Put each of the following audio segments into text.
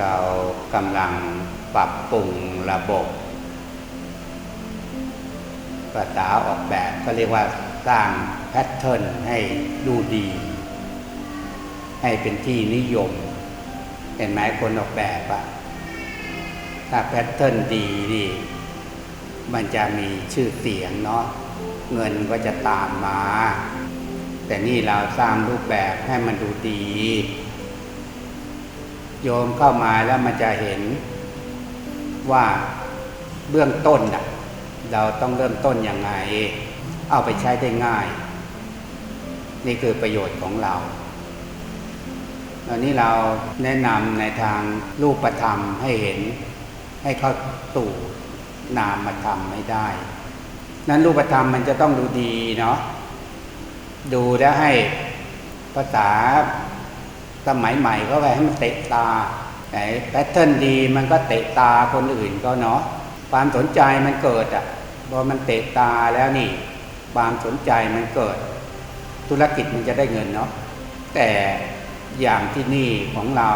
เรากำลังปรับปรุงระบบภาษาออกแบบก็เรียกว่าสร้างแพทเทิร์นให้ดูดี ให้เป็นที่นิยม เห็นไหมคนออกแบบอะถ้าแพทเทิร์นดีนี่มันจะมีชื่อเสียงเนาะเงินก็จะตามมา แต่นี่เราสร้างรูปแบบให้มันดูดี โยมเข้ามาแล้วมันจะเห็นว่าเบื้องต้นน่ะเราต้องเริ่มต้นยังไง เอาไปใช้ได้ง่าย นี่คือประโยชน์ของเราตอนนี้เราแนะนำในทางรูปธรรมให้เห็น ให้เข้าตู่นามธรรมไม่ได้ นั้นรูปธรรมมันจะต้องดูดีเนาะดูแล้วให้ภาษา สมัยใหม่ก็ไปให้มันเตะตาไหนแพทเทิร์นดีมันก็เตะตาคนอื่นก็เนาะความสนใจมันเกิดอะพอมันเตะตาแล้วนี่ ความสนใจมันเกิด ธุรกิจมันจะได้เงินเนาะแต่อย่างที่นี่ของเรา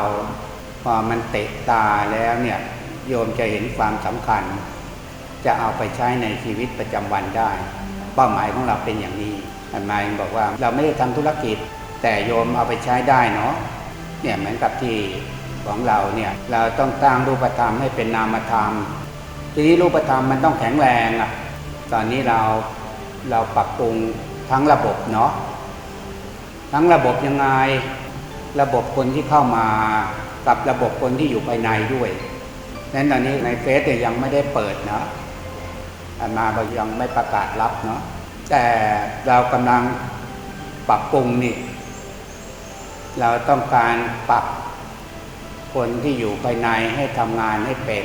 พอมันเตะตาแล้วเนี่ยโยมจะเห็นความสำคัญ จะเอาไปใช้ในชีวิตประจำวันได้ เป้าหมายของเราเป็นอย่างนี้อันหมายบอกว่าเราไม่ได้ทำธุรกิจ แต่โยมเอาไปใช้ได้เนาะ เนี่ยเหมือนกับที่ของเราเนี่ยเราต้องตั้งรูปธรรมให้เป็นนามธรรม ทีนี้รูปธรรมมันต้องแข็งแรงอะตอนนี้เราเราปรับปรุงทั้งระบบเนาะทั้งระบบยังไงระบบคนที่เข้ามากับระบบคนที่อยู่ภายในด้วยนั้นตอนนี้ในเฟซยังไม่ได้เปิดเนาะอันมาเรายังไม่ประกาศรับเนาะแต่เรากำลังปรับปรุงนี่ เราต้องการปรับคนที่อยู่ภายในให้ทำงานให้เป็น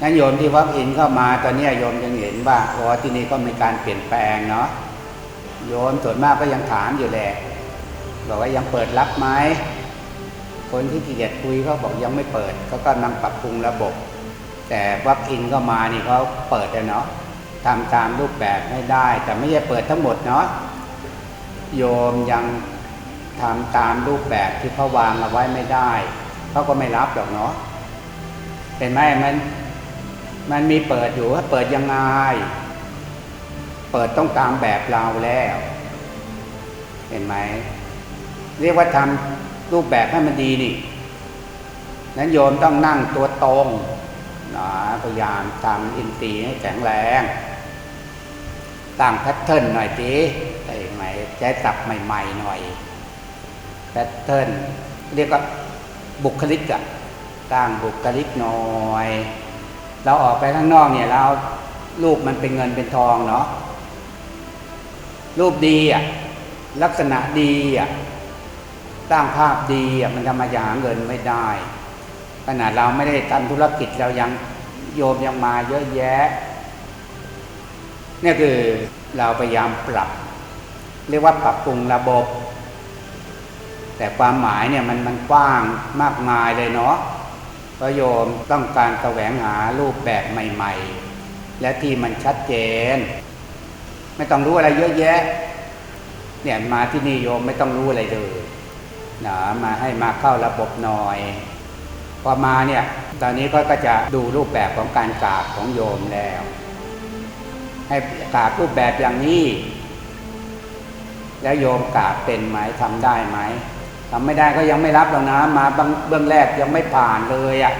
นั้นโยมที่วักอินเข้ามาตอนนี้โยมยังเห็นว่าโอ้ที่นี่ก็มีการเปลี่ยนแปลงเนาะโยมส่วนมากก็ยังถามอยู่แหละบอกว่ายังเปิดรับไหมคนที่ขี้เกียจคุยเขาบอกยังไม่เปิดเขาก็นำปรับปรุงระบบ แต่วักอินก็มานี่เขาเปิดแล้วเนาะทำตามรูปแบบให้ได้ แต่ไม่ใช่เปิดทั้งหมดเนาะโยมยัง ทำตามรูปแบบที่เขาวางเอาไว้ไม่ได้เขาก็ไม่รับหรอกเนาะเห็นไหมมันมันมีเปิดอยู่ว่าเปิดยังไง เปิดต้องตามแบบเราแล้ว เห็นไหมเรียกว่าทำรูปแบบให้มันดีนี่นั้นโยมต้องนั่งตัวตรงนะพยายามทำอินทรีย์ให้แข็งแรงตั้งแพทเทิร์นหน่อยจีไอ้ไหมใช้ศัพท์ใหม่ ๆ หน่อย แพทเทิร์นเรียกว่าบุคลิกอะตั้งบุคลิกหน่อย เราออกไปข้างนอกเนี่ยเรารูปมันเป็นเงินเป็นทองเนาะรูปดีอะลักษณะดีอะตั้งภาพดีอะมันจะมาหาเงินไม่ได้ขนาดเราไม่ได้ทำธุรกิจเรายังโยมยังมาเยอะแยะนี่คือเราพยายามปรับ เรียกว่าปรับปรุงระบบ แต่ความหมายเนี่ยมันมันกว้างมากมายเลยเนาะพระโยมต้องการแสวงหารูปแบบใหม่ ๆ และที่มันชัดเจน ไม่ต้องรู้อะไรเยอะแยะ เนี่ยมาที่นี่โยมไม่ต้องรู้อะไรเลยนะมาให้มาเข้าระบบหน่อย พอมาเนี่ย ตอนนี้ก็ก็จะดูรูปแบบของการกราบของโยมแล้ว ให้กราบรูปแบบอย่างนี้ แล้วโยมกราบเป็นไหมทำได้ไหม ทำไม่ได้ก็ยังไม่รับหรอกนะมาเบื้องแรกยังไม่ผ่านเลยอะ่ะ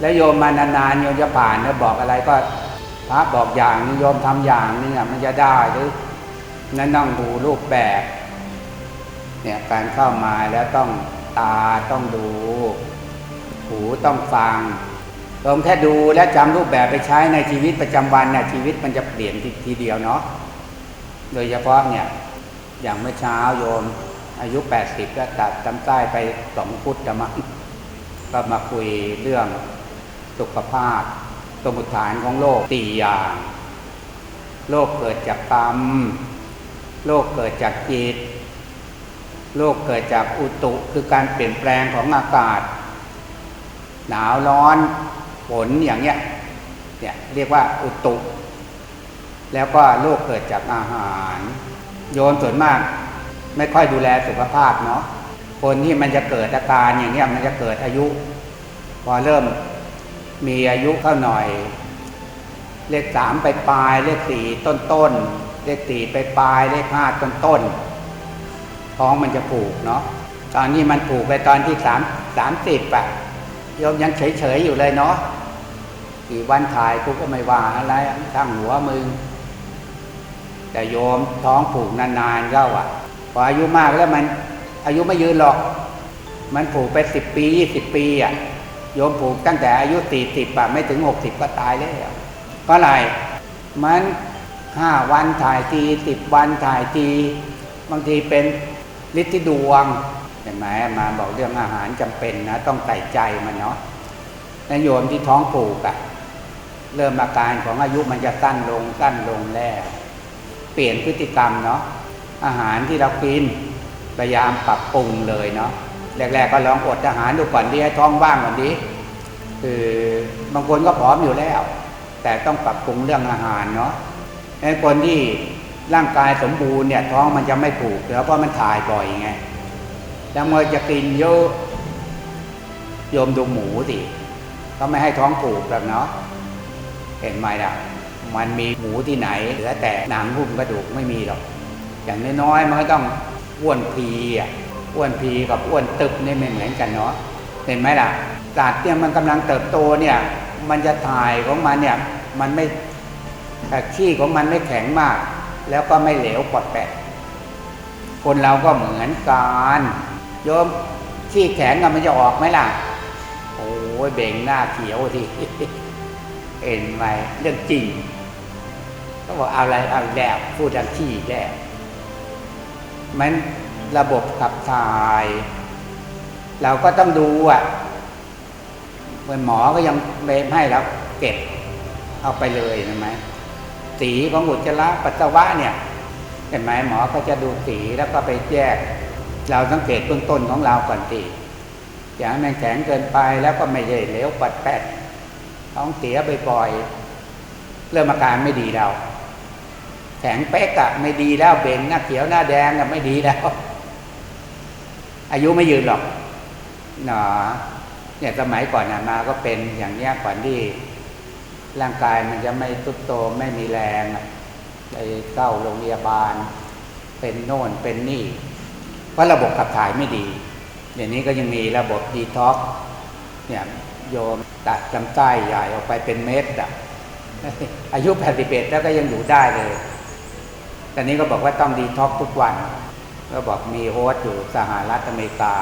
แล้วโยมมานานๆโยมจะผ่านแล้วบอกอะไรก็พระบอกอย่างนึงโยมทำอย่างนึงอะมันจะได้หรือนั่นต้องดูรูปแบบเนี่ยการเข้ามาแล้วต้องตาต้องดู หูต้องฟังลมแค่ดูและจำรูปแบบไปใช้ในชีวิตประจำวันเนี่ยชีวิตมันจะเปลี่ยนททีเดียวเนาะโดยเฉพาะเนี่ยอย่างเมื่อเช้าโยม อายุ 80 ก็ตัดจำใต้ไปสองพุทธจะมาก็มาคุยเรื่องสุขภาพ สมุทฐานของโลกสี่อย่างโลกเกิดจากกรรม โลกเกิดจากจิต โลกเกิดจากอุตุคือการเปลี่ยนแปลงของอากาศ หนาวร้อนฝนอย่างเงี้ยเนี่ยเรียกว่าอุตุ แล้วก็โลกเกิดจากอาหาร โยนส่วนมาก ไม่ค่อยดูแลสุขภาพเนาะคนที่มันจะเกิดอาการอย่างเนี้ยมันจะเกิดอายุ พอเริ่มมีอายุเข้าหน่อย เลขสามไปปลาย เลขสี่ต้นต้นเลขสี่ไปปลายเลขห้าต้นต้นท้องมันจะผูกเนาะตอนนี้มันผูกไปตอนที่สามสามสิบอะโยมยังเฉยๆอยู่เลยเนาะกี่วันถ่ายกูก็ไม่ว่าอะไรทั้งหัวมึง แต่โยมท้องผูกนานๆก็อะ พออายุมากแล้วมันอายุไม่ยืนหรอก มันผูกไปสิบปียี่สิบปีอะโยมผูกตั้งแต่อายุสี่สิบไม่ถึงหกสิบก็ตายแล้วเพราะอะไรมันห้าวันถ่ายทีสิบวันถ่ายที บางทีเป็นฤทธิดวงเห็นไหมมาบอกเรื่องอาหารจำเป็นนะต้องใส่ใจมันเนาะนโยมที่ท้องผูกอะเริ่มอาการของอายุมันจะสั้นลงสั้นลงแล้ว เปลี่ยนพฤติกรรมเนาะ อาหารที่เรากินพยายามปรับปรุงเลยเนาะแรก ๆ ก็ลองอดอาหารดูก่อนดีให้ท้องว่างก่อนดีคือบางคนก็ผอมอยู่แล้ว แต่ต้องปรับปรุงเรื่องอาหารเนาะไอ้คนที่ร่างกายสมบูรณ์เนี่ยท้องมันจะไม่ผูกแล้วเพราะมันถ่ายบ่อยไงแล้วมันจะกินเยอะโยมดูหมูสิเขาไม่ให้ท้องผูกแบบเนาะเห็นไหมล่ะ มันมีหมูที่ไหนเหลือแต่หนังหุ้มกระดูกไม่มีหรอก อย่างน้อยๆมันก็ต้องอ้วนพีอะอ้วนพีกับอ้วนตึบนี่ไม่เหมือนกันเนาะเห็นไหมล่ะสัตว์เนี่ยมันกำลังเติบโตเนี่ยมันจะถ่ายของมันเนี่ยมันไม่ต่ขี้ของมันไม่แข็งมาก แล้วก็ไม่เหลวปอดแปะ คนเราก็เหมือนกันโยมขี้แข็งมันจะออกไหมล่ะ โอ้ยเบ่งหน้าเขียวทีเอ็นไหมเรื่องจริงก็บอกเอาอะไรเอาแล้วพูดดังที่แล้ว มันระบบขับถ่าย เราก็ต้องดูอะเหมือนหมอก็ยังเบมให้แล้วเก็บเอาไปเลยเห็นไหมสีของอุจจาระปัสสาวะเนี่ยเห็นไหมหมอก็จะดูสีแล้วก็ไปแยก เราสังเกตเบื้องต้นของเราก่อนสีอย่างมันแข็งเกินไปแล้วก็ไม่ใช่เหลวปัดแปดท้องเสียบ่อยๆเริ่มอาการไม่ดีแล้ว แข็งเป๊กอะไม่ดีแล้วเบ่งหน้าเขียวหน้าแดงอะไม่ดีแล้ว อายุไม่ยืนหรอกหนอเนี่ยสมัยก่อนอะมาก็เป็นอย่างเนี้ยก่อนที่ร่างกายมันจะไม่ทุดโตไม่มีแรงไปเข้าโรงพยาบาล เป็นโน่นเป็นนี่ เพราะระบบขับถ่ายไม่ดีเดี๋ยวนี้ก็ยังมีระบบดีท็อกเนี่ยโยมตัดลำไส้ใหญ่ออกไปเป็นเม็ดอะอายุ81แล้วก็ยังอยู่ได้เลย ตอนนี้ก็บอกว่าต้องดีท็อกทุกวัน ก็บอกมีโฮสต์อยู่สหรัฐอเมริกา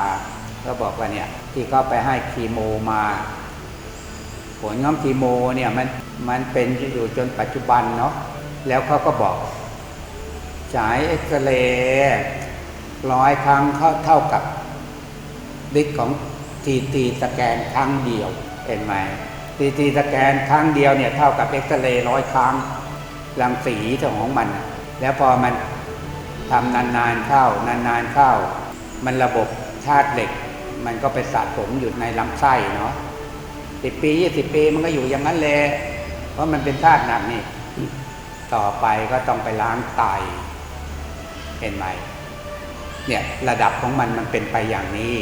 ก็บอกว่าเนี่ยที่เขาไปให้คีโมมา ผลของคีโมเนี่ยมันมันเป็นอยู่จนปัจจุบันเนาะแล้วเขาก็บอกฉายเอ็กซเรย์ร้อยครั้งเขาเท่ากับฤทธิ์ของทีทีสแกนครั้งเดียวเห็นไหมทีทีสแกนครั้งเดียวเนี่ยเท่ากับเอ็กซเรย์ร้อยครั้งรังสีของมัน แล้วพอมันทำนานๆเข้านานๆเข้า มันระบบธาตุเหล็ก มันก็ไปสะสมอยู่ในลำไส้เนาะสิบปียี่สิบปีมันก็อยู่อย่างนั้นเลยเพราะมันเป็นธาตุหนักนี่ ต่อไปก็ต้องไปล้างไตเห็นไหมเนี่ยระดับของมันมันเป็นไปอย่างนี้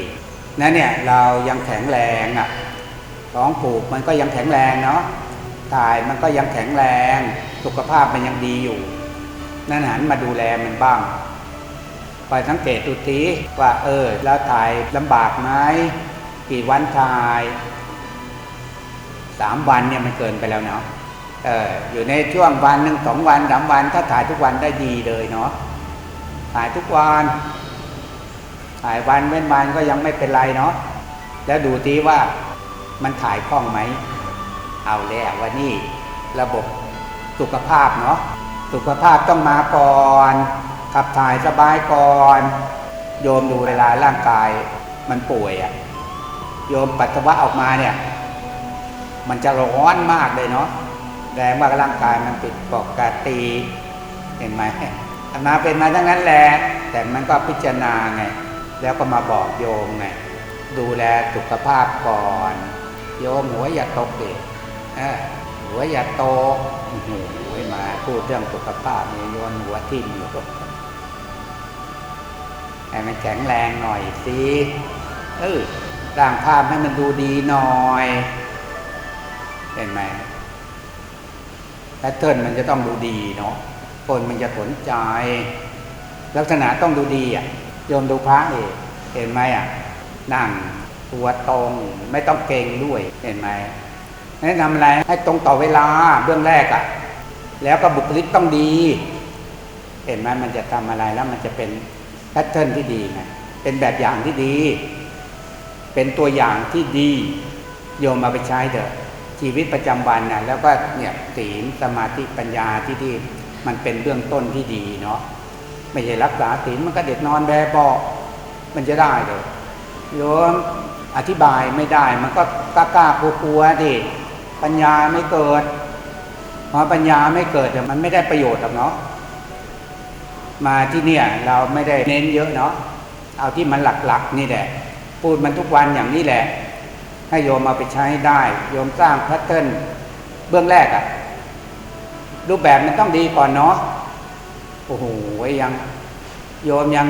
นั่นเนี่ยเรายังแข็งแรงอะท้องผูกมันก็ยังแข็งแรงเนาะถ่ายมันก็ยังแข็งแรง สุขภาพมันยังดีอยู่ นั่นหันมาดูแลมันบ้างคอยสังเกตดูทีว่าเออแล้วถ่ายลำบากไหมกี่วันถ่ายสามวันเนี่ยมันเกินไปแล้วเนาะเอออยู่ในช่วงวันหนึ่งสองวันสามวันถ้าถ่ายทุกวันได้ดีเลยเนาะถ่ายทุกวันถ่ายวันเว้นวันก็ยังไม่เป็นไรเนาะแล้วดูทีว่ามันถ่ายคล่องไหม เอาแล้วว่านี่ระบบสุขภาพเนาะ สุขภาพต้องมาก่อนขับถ่ายสบายก่อน โยมดูเวลาร่างกายมันป่วยอะ่ะ โยมปัสสาวะออกมาเนี่ย มันจะร้อนมากเลยเนาะแรงว่าร่างกายมันปิดปกติ เห็นไหมอามาเป็นมาทั้งนั้นแหละ แต่มันก็พิจารณาไง แล้วก็มาบอกโยมไง ดูแลสุขภาพก่อน โยมหัวอย่าตกเด็ก หัวอย่าโตโอ้โหมาพูดเรื่องสุขภาพเนี่ยโยนหัวทิ่มอยู่ให้มันแข็งแรงหน่อยสิเออร่างภาพให้มันดูดีหน่อย เห็นไหมแพทเทิร์นมันจะต้องดูดีเนาะคนมันจะสนใจ ลักษณะต้องดูดีอะโยมดูพระเอกเห็นไหมอะนั่งตัวตรงไม่ต้องเก่งด้วย เห็นไหม แนะนำอะไรให้ตรงต่อเวลาเบื้องแรกอะ แล้วก็บุคลิกต้องดี เห็นไหมมันจะทำอะไรแล้วมันจะเป็นแพทเทิร์นที่ดีไงเป็นแบบอย่างที่ดี เป็นตัวอย่างที่ดี โยมมาไปใช้เถอะชีวิตประจำวันนะแล้วก็เนี่ยศีลสมาธิปัญญาที่ดีมันเป็นเบื้องต้นที่ดีเนาะไม่ใช่รักษาศีลมันก็เด็กนอนแบบบอมันจะได้เลยโยมอธิบายไม่ได้มันก็กล้ากล้ากลัวๆดิ ปัญญาไม่เกิดพอปัญญาไม่เกิดเดี๋ยวมันไม่ได้ประโยชน์หรอกเนาะมาที่เนี่ยเราไม่ได้เน้นเยอะเนาะเอาที่มันหลักๆนี่แหละ พูดมันทุกวันอย่างนี้แหละ ให้โยมมาไปใช้ได้ โยมสร้างแพทเทิร์นเบื้องแรกอะรูปแบบมันต้องดีก่อนเนาะโอ้โหยังโยมยัง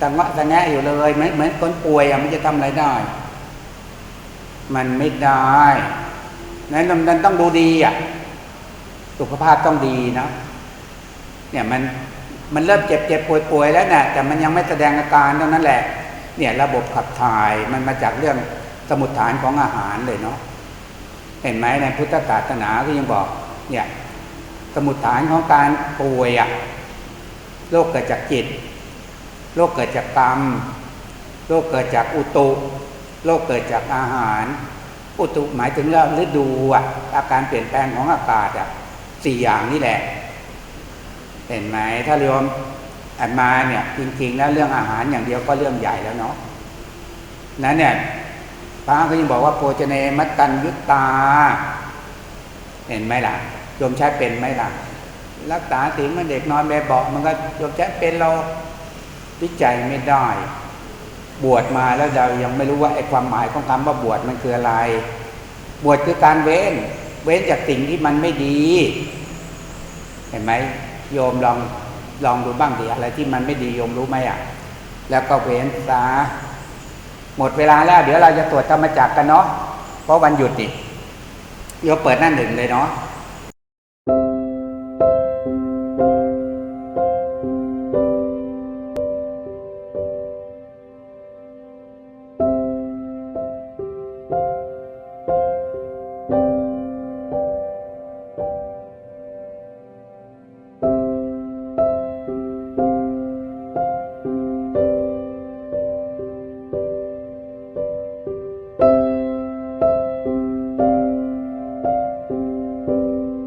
ตังวะตังแงอยู่เลยเหมือนเหมือนคนป่วยอะมันจะทำอะไรได้ มันไม่ได้ นั้นมันต้องดูดีอะ สุขภาพต้องดีนะ เนี่ยมันมันเริ่มเจ็บเจ็บป่วยป่วยแล้วเนี่ยแต่มันยังไม่แสดงอาการเท่านั้นแหละ เนี่ยระบบขับถ่ายมันมาจากเรื่องสมุดฐานของอาหารเลยเนาะเห็นไหมในพุทธศาสนาก็ยังบอก เนี่ย สมุดฐานของการป่วยอะโรคเกิดจากจิตโรคเกิดจากกรรมโรคเกิดจากอุตุโรคเกิดจากอาหาร อุตุหมายถึงเรื่องฤดูอะอาการเปลี่ยนแปลงของอากาศอะสี่อย่างนี่แหละ เห็นไหมถ้ารวมอันมาเนี่ยจริงๆแล้วเรื่องอาหารอย่างเดียวก็เรื่องใหญ่แล้วเนาะนั้นเนี่ยพระก็ยังบอกว่าโภชเนมัตตัญยุตตา เห็นไหมล่ะโยมใช้เป็นไหมล่ะ รักษาสิ่งมันเด็กนอนแบบเบามันก็โยมใช้เป็นเราวิจัยไม่ได้ บวชมาแล้วเรายังไม่รู้ว่าไอ้ความหมายของคำว่าบวชมันคืออะไร บวชคือการเว้น เว้นจากสิ่งที่มันไม่ดี เห็นไหมโยมลองลองดูบ้างดิอะไรที่มันไม่ดีโยมรู้ไหมอะ แล้วก็เว้นซะหมดเวลาแล้ว เดี๋ยวเราจะตรวจธรรมจักกันเนาะเพราะวันหยุดดิโยมเปิดหน้าหนึ่งเลยเนาะ